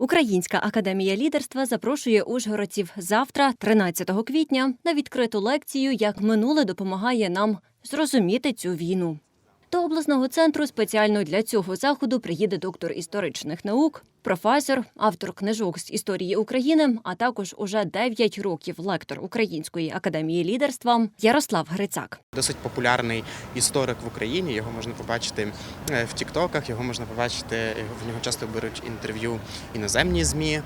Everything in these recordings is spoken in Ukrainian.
Українська академія лідерства запрошує ужгородців завтра, 13 квітня, на відкриту лекцію Як минуле допомагає нам зрозуміти цю війну. До обласного центру спеціально для цього заходу приїде доктор історичних наук, професор, автор книжок з історії України, а також уже 9 років лектор Української академії лідерства Ярослав Грицак. Досить популярний історик в Україні. Його можна побачити е, в Тіктоках, його можна побачити. В нього часто беруть інтерв'ю іноземні змі,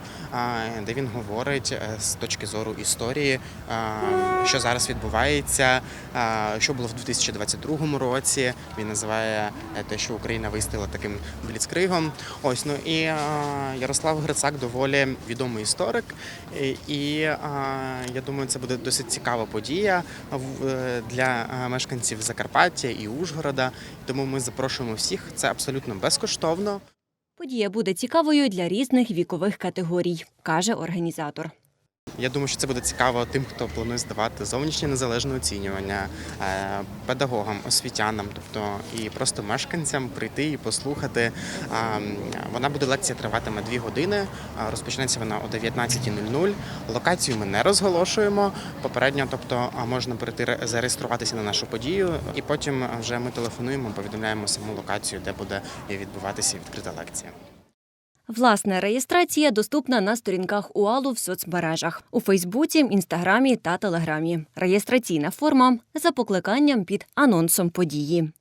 де він говорить е, з точки зору історії, що зараз відбувається, що було в 2022 році. Він називає е, те, що Україна вистояла таким бліцкригом. Ось ну і Ярослав Грицак доволі відомий історик. І, я думаю, це буде досить цікава подія для мешканців Закарпаття і Ужгорода. Тому ми запрошуємо всіх. Це абсолютно безкоштовно. Подія буде цікавою для різних вікових категорій, каже організатор. Я думаю, що це буде цікаво тим, хто планує здавати зовнішнє незалежне оцінювання, е, педагогам, освітянам, тобто і просто мешканцям прийти і послухати. Вона буде лекція триватиме дві години. Розпочнеться вона о 19.00. Локацію ми не розголошуємо. Попередньо, тобто, можна прийти зареєструватися на нашу подію, і потім вже ми телефонуємо, повідомляємо саму локацію, де буде відбуватися відкрита лекція. Власне, реєстрація доступна на сторінках УАЛу в соцмережах у Фейсбуці, Інстаграмі та Телеграмі. Реєстраційна форма за покликанням під анонсом події.